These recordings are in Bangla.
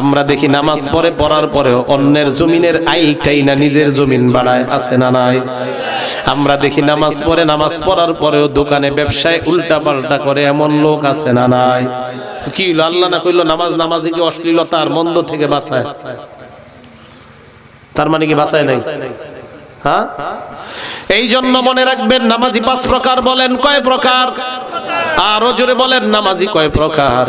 আমরা দেখি নামাজ পড়ে, পড়ার পরেও অন্যের জমিনের আইটাই না নিজের জমিন বাড়ায় আছে না নাই? আমরা দেখি নামাজ পড়ে, নামাজ পড়ার পরেও দোকানে ব্যবসায় উল্টা পাল্টা করে এমন লোক আছে না নাই? কি হইল? আল্লাহ না কইলো নামাজ নামাজি কি অশ্লীলতা আর মন্দ থেকে বাঁচায়? তার মানে কি বাঁচায় নাই? হ্যাঁ? এই জন্য মনে রাখবেন, নামাজি পাঁচ প্রকার বলেন, কয় প্রকার? আরও জোরে বলেন, নামাজি কয় প্রকার?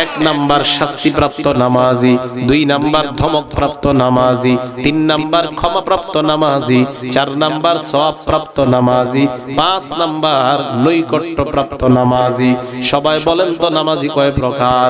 এক নাম্বার শাস্তিপ্রাপ্ত নামাজি, দুই নাম্বার ধমকপ্রাপ্ত নামাজি, তিন নাম্বার ক্ষমাপ্রাপ্ত নামাজি, চার নাম্বার সওয়াবপ্রাপ্ত নামাজি, পাঁচ নাম্বার নৈকট্যপ্রাপ্ত নামাজি। সবাই বলেন তো নামাজি কয় প্রকার?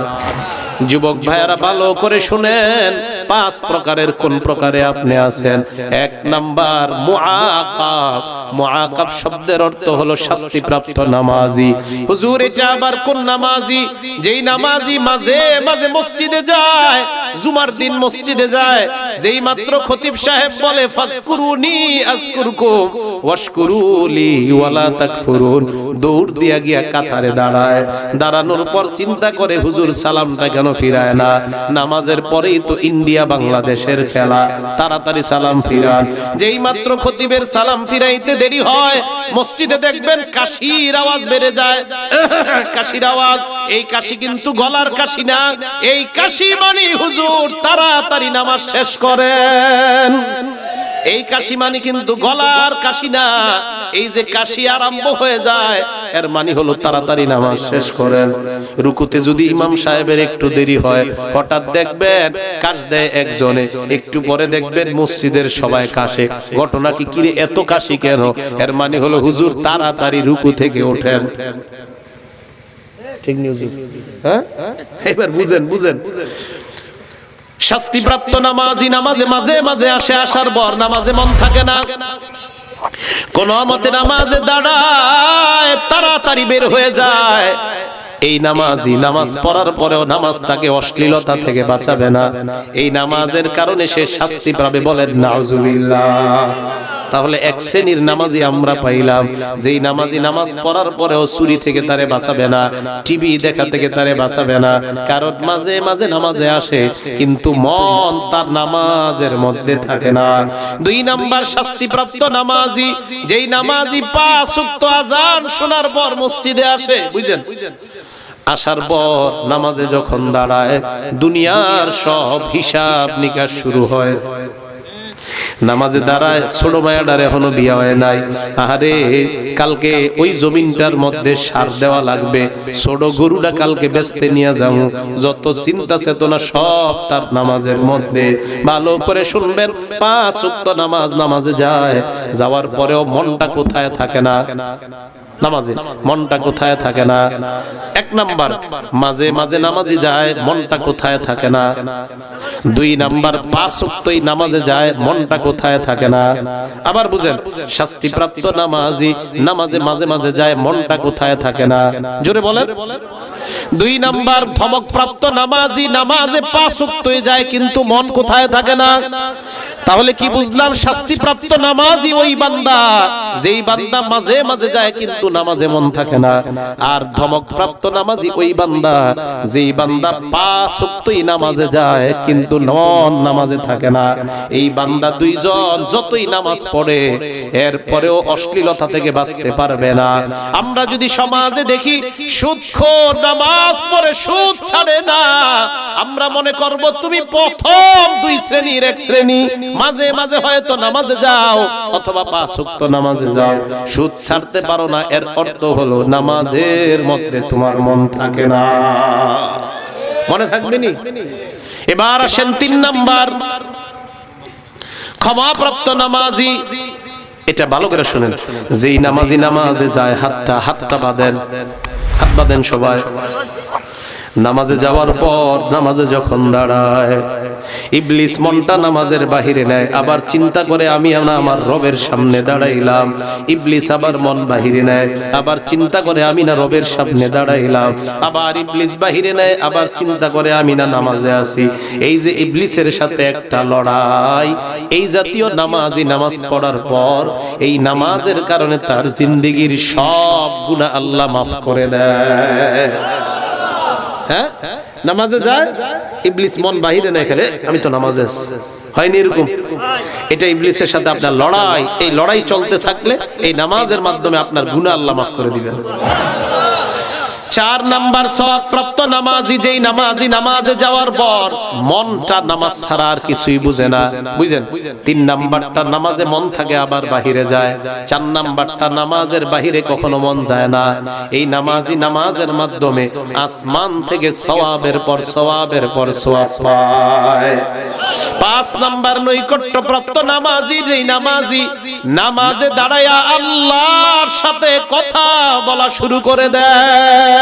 যুবক ভাইয়ারা ভালো করে শুনেন, পাঁচ প্রকারের কোন প্রকারে আপনি আছেন? এক নাম্বার মুআকাব। মুআকাব শব্দের অর্থ হলো শাস্তিপ্রাপ্ত নামাজি। হুজুর, এটা আবার কোন নামাজি? যেই নামাজি মাঝে মাঝে মসজিদে যায়, জুমার দিন মসজিদে যায়। যেই মাত্র খতিব সাহেব বলে, ফাজকুরুনি আজকুরকুম ওয়াশকুরুলি ওয়ালা তাকফুরুন। দৌড় দিয়া গিয়া কাতারে দাঁড়ায়। দাঁড়ানোর পর চিন্তা করে হুজুর সালামটা কেন ফিরায় না? নামাজের পরেই তো ইন্ডিয়া বাংলাদেশের খেলা। তাড়াতাড়ি সালাম ফিরান। যেই মাত্র খতিবের সালাম ফিরাইতে দেরি হয়, মসজিদে দেখবেন কাশির আওয়াজ বেড়ে যায়। কাশির আওয়াজ। এই কাশি কিন্তু গলার কাশি না। এই কাশি মানে হুজুর তাড়াতাড়ি নামাজ শেষ করেন। এই কাশি মানে কিন্তু গলার কাশি না। এই যে কাশি আরম্ভ হয়ে যায়, এর মানে হলো তাড়াতাড়ি নামাজ শেষ করেন। রুকুতে যদি ইমাম সাহেবের একটু দেরি হয়, হঠাৎ দেখবেন কাশ দেয় একজনে। একটু পরে দেখবেন মসজিদের সবাই কাশে। ঘটনা কি কিরে এত কাশি কেন? এর মানে হলো হুজুর তাড়াতাড়ি রুকু থেকে ওঠেন। ঠিক নিউজ হ্যাঁ? এবার বুঝেন বুঝেন। শাস্তিপ্রাপ্ত নামাজি নামাজে মাঝে মাঝে আসে, আসার পর নামাজে মন থাকে না। কোন মতে নামাজে দাঁড়ায়, তাড়াতাড়ি বের হয়ে যায়। এই নামাজি নামাজ পড়ার পরেও নামাজ তাকে অশ্লীলতা থেকে বাঁচাবে না। এই নামাজের কারণে সে শাস্তি পাবে বলেন, নাউজুবিল্লাহ। তাহলে এক শ্রেণির নামাজি আমরা পাইলাম। যেই নামাজি নামাজ পড়ার পরেও চুরি থেকে তারে বাঁচাবে না, টিভি দেখা থেকে তারে বাঁচাবে না। কারণ মাঝে মাঝে নামাজে আসে, কিন্তু মন তার নামাজের মধ্যে থাকে না। দুই নাম্বার শাস্তিপ্রাপ্ত নামাজি, যেই নামাজি পাঁচ উক্ত আজান শোনার পর মসজিদে আসে, বুঝছেন? আসার পর নামাজে যখন দাঁড়ায়, দুনিয়ার সব হিসাব নিকাশ শুরু হয়। নামাজে দাঁড়ায় ছোট মায়াডার এখনও বিয়া হয় নাই। আহারে, কালকে ওই জমিনটার মধ্যে সার দেওয়া লাগবে। ছোট গরুটা কালকে বেচতে নিয়ে যাব। যত চিন্তা চেতনা সব তার নামাজের মধ্যে। ভালো করে শুনবেন, পাঁচ উক্ত নামাজ, নামাজে যায়। যাওয়ার পরেও মনটা কোথায় থাকে না। নামাজে, মনটা কোথায় থাকে না? এক নাম্বার, মাঝে মাঝে নামাজে যায়, মনটা কোথায় থাকে না? দুই নাম্বার, পাঁচ উক্তই নামাজে যায়, মনটা কোথায় থাকে না? আবার বুঝেন, শাস্তিপ্রাপ্ত নামাজি নামাজে মাঝে মাঝে যায়, মনটা কোথায় থাকে না? জোরে বলেন। দুই নাম্বার ধমক প্রাপ্ত নামাজি নামাজে পাঁচ উক্তই যায়, কিন্তু মন কোথায় থাকে না। তাহলে কি বুঝলাম, শাস্তিপ্রাপ্ত নামাজি ওই বান্দা? যেই বান্দা মাঝে মাঝে যায়, কিন্তু নামাজে মন থাকে না। আর ধমক প্রাপ্ত নামাজি ওই বান্দা, যেই বান্দা পাঁচ উক্তই নামাজে যায়, কিন্তু মন নামাজে থাকে না। এই বান্দা দুইজন যতই নামাজ পড়ে, এরপরেও অশ্লীলতা থেকে বাঁচতে পারবে না। আমরা যদি সমাজে দেখি নামাজ পড়ে সুদ ছাড়ে না। আমরা মনে করব তুমি প্রথম দুই শ্রেণির এক শ্রেণি। মাঝে মাঝে হয়তো নামাজে যাও অথবা পাঁচ নামাজে যাও। সুদ ছাড়তে পারো না, এর অর্থ হলো নামাজের মধ্যে তোমার মন থাকে না। মনে থাকবে নি? এবার আসেন তিন নাম্বার। ক্ষমাপ্রাপ্ত নামাজি। এটা ভালো করে শুনেন। যেই নামাজি নামাজে যায়, হাতটা হাতটা বাঁধেন। হাত বাঁধেন সবাই। নামাজে যাওয়ার পর নামাজে যখন দাঁড়ায়, ইবলিস মনটা নামাজের বাহিরে নেয়। আবার চিন্তা করে আমি আমার রবের সামনে দাঁড়াইলাম। ইবলিস আবার মন বাহিরে নেয়। আবার চিন্তা করে আমি না রবের সামনে দাঁড়াইলাম। আবার ইবলিস বাহিরে নেয়। আবার চিন্তা করে আমি না নামাজে আছি। এই যে ইবলিসের সাথে একটা লড়াই, এই জাতীয় নামাজি নামাজ পড়ার পর এই নামাজের কারণে তার জিন্দিগির সব গুণা আল্লাহ মাফ করে দেয়। হ্যাঁ? নামাজে যায়, ইবলিস মন বাহিরে না এখানে। আমি তো নামাজে। হয়নি এরকম? এটা ইবলিসের সাথে আপনার লড়াই। এই লড়াই চলতে থাকলে এই নামাজের মাধ্যমে আপনার গুনাহ আল্লাহ মাফ করে দিবেন। চার নাম্বার সওয়াবপ্রাপ্ত নামাজি, যেই নামাজি নামাজে যাওয়ার পর মনটা নামাজ ছাড়া আর কিছুই বুঝে না। বুঝেন? তিন নাম্বারটা নামাজে মন থাকে, আবার বাহিরে যায়। চার নাম্বারটা নামাজের বাহিরে কখনো মন যায় না। এই নামাজি নামাজের মাধ্যমে আসমান থেকে সওয়াবের পর সওয়াবের পর সওয়াব পায়। পাঁচ নাম্বার নৈকট্য প্রাপ্ত নামাজি, যেই নামাজি নামাজে দাঁড়ায়া আল্লাহর সাথে কথা বলা শুরু করে দেয়।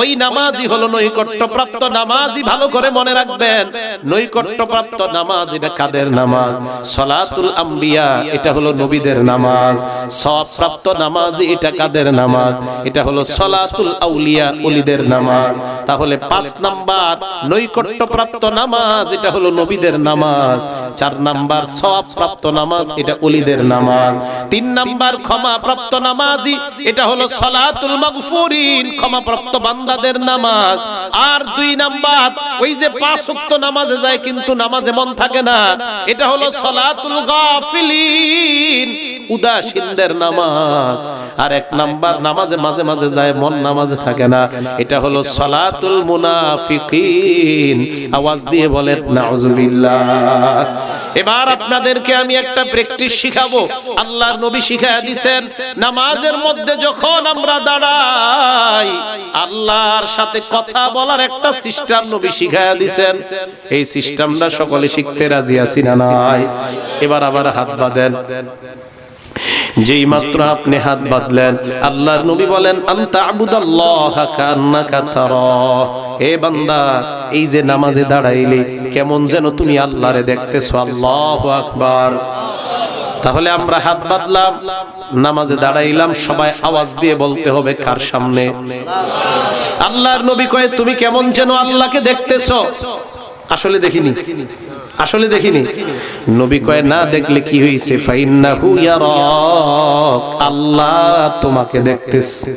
ওই নামাজি হলো নৈকট্য প্রাপ্ত নামাজি ভালো করে মনে রাখবেন। নৈকট্য প্রাপ্ত নামাজ এটা কাদের নামাজ? সলাতুল আম্বিয়া, এটা হলো নবীদের নামাজ। সব প্রাপ্ত নামাজ এটা কাদের নামাজ? এটা হলো সলাতুল আউলিয়া, ওলিদের নামাজ। তাহলে পাঁচ নাম্বার নৈকট্য প্রাপ্ত নামাজ এটা হলো নবীদের নামাজ। চার নাম্বার সওয়াব প্রাপ্ত নামাজ এটা ওলিদের নামাজ। তিন নাম্বার ক্ষমা প্রাপ্ত নামাজি এটা হলো সলাতুল মাগফুরিন ক্ষমা প্রাপ্ত বান্দাদের নামাজ। আর দুই নাম্বার, ওই যে পাঁচ ওয়াক্ত নামাজে যায় কিন্তু নামাজে মন থাকে না। এটা হলো সলাতুল গাফিলিন, উদাসীনদের নামাজ। আর এক নাম্বার, নামাজে মাঝে মাঝে যায়, মন নামাজে থাকে না। এটা হলো সলাতুল মুনাফিকিন। আওয়াজ দিয়ে বলেন, নাউজুবিল্লাহ। এবার আপনাদেরকে আমি একটা প্র্যাকটিস শিখাবো। আল্লাহর নবী শিখায় দিবেন নামাজের মধ্যে যখন আমরা দাঁড়াই, আল্লাহর সাথে কথা বলার একটা সিস্টেম নবী শিখায় দিবেন এই সিস্টেমটা সকলে শিখতে রাজি আছি না নাই? এবার আবার হাত বাঁধেন। যেই মাত্র আপনি হাত বাঁধলেন, আল্লাহর নবী বলেন এ বান্দা, এই যে নামাজে দাঁড়াইলি, কেমন যেন তুমি আল্লাহরে দেখতেছো। আকবার। তাহলে আমরা হাত বাঁধলাম, নামাজে দাঁড়াইলাম, সবাই আওয়াজ দিয়ে বলতে হবে কার সামনে? আল্লাহর নবী কয়ে, তুমি কেমন যেন আল্লাহকে দেখতেছো? আসলে দেখিনি। আসলে দেখিনি। নবী কয়, না দেখলে কি হইছে? ফাইন্নাহু ইয়ারাক। আল্লাহ তোমাকে দেখতেছে।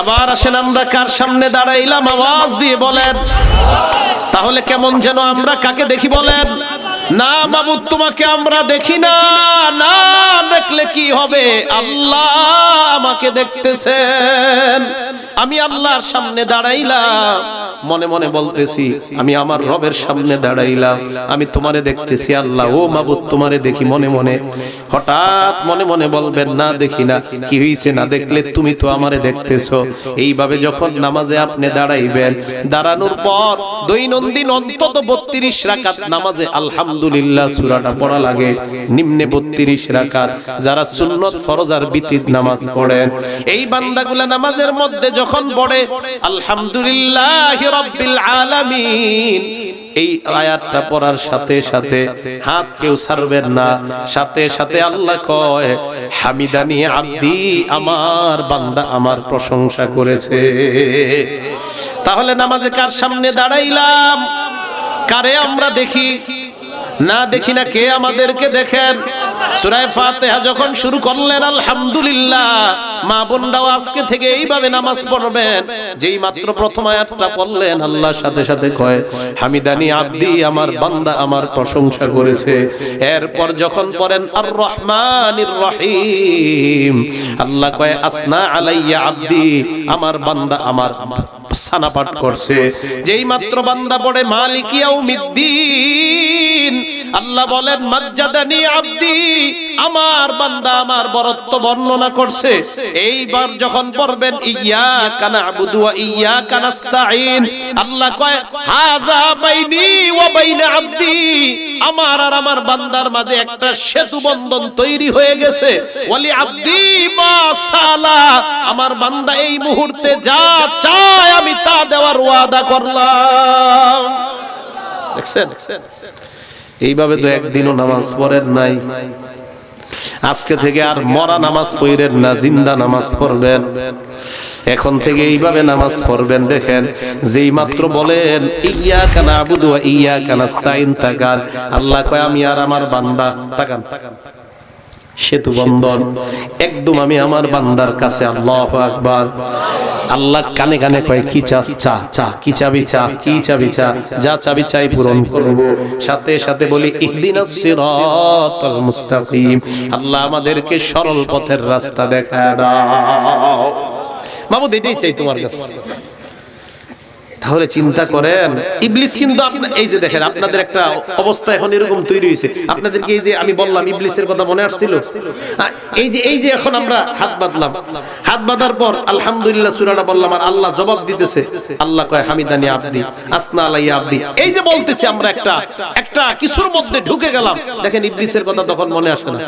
আবার আসেন, আমরা কার সামনে দাঁড়াইলাম? আওয়াজ দিয়ে বলেন, তাহলে কেমন যেন আমরা কাকে দেখি বলেন? না মাবুদ তোমাকে আমরা দেখি না। না দেখলে কি হবে? আল্লাহ আমাকে দেখতেছেন। আমি আল্লাহর সামনে দাঁড়াইলাম। মনে মনে বলতেছি, আমি আমার রবের সামনে দাঁড়াইলাম। আমি তোমারে দেখতেছি, আল্লাহ। ও মাবুদ তোমারে দেখি মনে মনে। হঠাৎ মনে মনে বলবেন, না দেখি না। কি হইছে না দেখলে? তুমি তো আমারে দেখতেছো। এইভাবে যখন নামাজে আপনি দাঁড়াইবেন, দাঁড়ানোর পর দৈনন্দিন অন্তত বত্রিশ রাকাত নামাজে আলহামদুলিল্লাহ সুরাটা পড়া লাগে। নিম্নে বত্রিশ রাকাত। যারা সুন্নত, ফরজ আর বিতির নামাজ পড়েন এই বান্দাগুলা নামাজের মধ্যে যখন পড়ে, আলহামদুলিল্লাহ রব্বিল আলামিন। এই আয়াতটা পড়ার সাথে সাথে হাত কেউ ছাড়বেন না। সাথে সাথে আল্লাহ কয়, হামিদানি আব্দি, আমার বান্দা আমার প্রশংসা করেছে। তাহলে নামাজে কার সামনে দাঁড়াইলাম? কারে আমরা দেখি? না দেখি না কে আমাদেরকে দেখেন। সুরায় ফাতিহা যখন শুরু করলেন, আলহামদুলিল্লাহ, মা বোনরাও আজকে থেকে এইভাবে নামাজ পড়বেন। যেই মাত্র প্রথম আয়াতটা পড়লেন, আল্লাহর সাথে সাথে কয়, হামিদানি আব্দি, আমার বান্দা আমার প্রশংসা করেছে। এরপর যখন পড়েন আর রহমানির রহিম, আল্লাহ কয়, আসনা আলাইয়া আব্দি, আমার বান্দা আমার সানা পাঠ করছে। যেই মাত্র বান্দা পড়ে মালিকিয়াও মিদ্দিন আল্লাহ বলেন মর্যাদানি আব্দি, আমার বান্দা আমার বরত্ব বর্ণনা করছে। এইবার যখন পড়বেন ইয়া কানা আবুদু ইয়া কানাস্তাইন আল্লাহ কয়, হাযা বাইনি ওয়া বাইনা আব্দি, আমার আর আমার বান্দার মাঝে একটা সেতু বন্ধন তৈরি হয়ে গেছে। ওয়ালি আব্দি মা সালা, আমার বান্দা এই মুহূর্তে যা চায় আমি তা দেওয়ার ওয়াদা করলাম। দেখছেন? এইভাবে তো একদিনও নামাজ পড়েন নাই। আজকে থেকে আর মরা নামাজ পড়েন না জিন্দা নামাজ পড়বেন। এখন থেকে এইভাবে নামাজ পড়বেন দেখেন যেই মাত্র বলেন ইয়া কানা আবুদু ইয়া কানাস্তাইন তাকান। আল্লাহ কয় আমি আর আমার বান্দা তাকান। সেতু বন্ধন। একদম আমি আমার বান্দার কাছে আল্লাহ আকবার। আল্লাহ কানে কানে কয়, কি চাস? চা চা, কি চাবি চা, কি চাবি চা? যা চাবি চাই পূরণ করব। সাথে সাথে বলি ইহদিনাস সিরাতাল মুস্তাকিম। আল্লাহ আমাদেরকে সরল পথের রাস্তা দেখা দাও। মাহমুদ এটাই চাই তোমার কাছে। তাহলে চিন্তা করেন ইবলিস কিন্তু আপনা- এই যে দেখেন আপনাদের একটা অবস্থা এখন এরকম তৈরি হয়েছে। আপনাদেরকে এই যে আমি বললাম ইবলিসের কথা মনে আসছিল। এই যে এই যে এখন আমরা হাত বাঁধলাম। হাত বাঁধার পর আলহামদুলিল্লাহ সুরাটা বললাম আর আল্লাহ জবাব দিতেছে আল্লাহ কয় হামিদানি আব্দি আসনা আলাইয়া আব্দি। এই যে বলতেছি আমরা একটা একটা কিছুর মধ্যে ঢুকে গেলাম। দেখেন ইবলিসের কথা তখন মনে আসে না।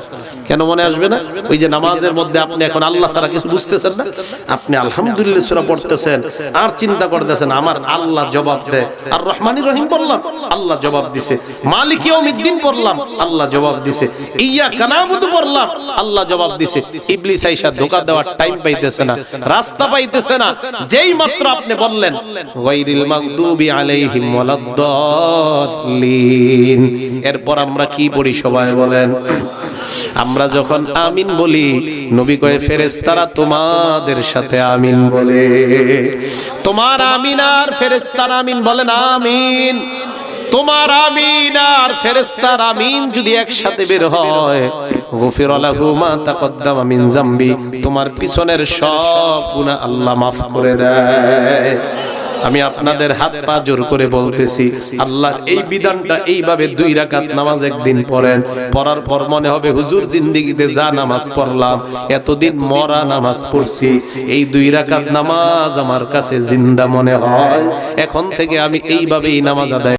কেন মনে আসবে না? ওই যে নামাজের মধ্যে আপনি এখন আল্লাহ ছাড়া কিছু বুঝতেছেন না? আপনি আলহামদুলিল্লাহ সূরা পড়তেছেন আর চিন্তা করতেছেন আমার আল্লাহ জবাব দেয় আর রহমানির রহিম বললাম, আল্লাহ জবাব দিছে। মালিক ইয়াউমিদ্দিন পড়লাম আল্লাহ জবাব দিছে। ইয়া কানাবুদু পড়লাম আল্লাহ জবাব দিছে। ইবলিস আইসা ধোকা দেওয়ার টাইম পাইতেছে না, রাস্তা পাইতেছে না। যেই মাত্র আপনি বললেন, গায়রিল মাগদুবি আলাইহিম ওয়ালাদ-দাল্লিন। এরপর আমরা কি পড়ি সবাই বলেন? আমরা যখন আমিন বলি, নবী কয়ে, ফেরেশতারা তোমাদের সাথে আমিন বলে, তোমার আমিন আর ফেরেশতারা আমিন বলেন আমিন। তোমার আমিন আর ফেরেস্তার আমিন যদি একসাথে বের হয়, গফির আলাহু মা তাকদ্দাম মিন জামবি। তোমার পিছনের সব গুনাহ আল্লাহ মাফ করে দেয়। আমি আপনাদের হাত পা জোর করে বলতেছি আল্লাহর এই বিধানটা এইভাবে দুই রাকাত নামাজ একদিন পড়েন। পড়ার পর মনে হবে, হুজুর, জিন্দিগিতে যা নামাজ পড়লাম, এতদিন মরা নামাজ পড়ছি। এই দুই রাকাত নামাজ আমার কাছে জিন্দা মনে হয়। এখন থেকে আমি এইভাবেই নামাজ আদায়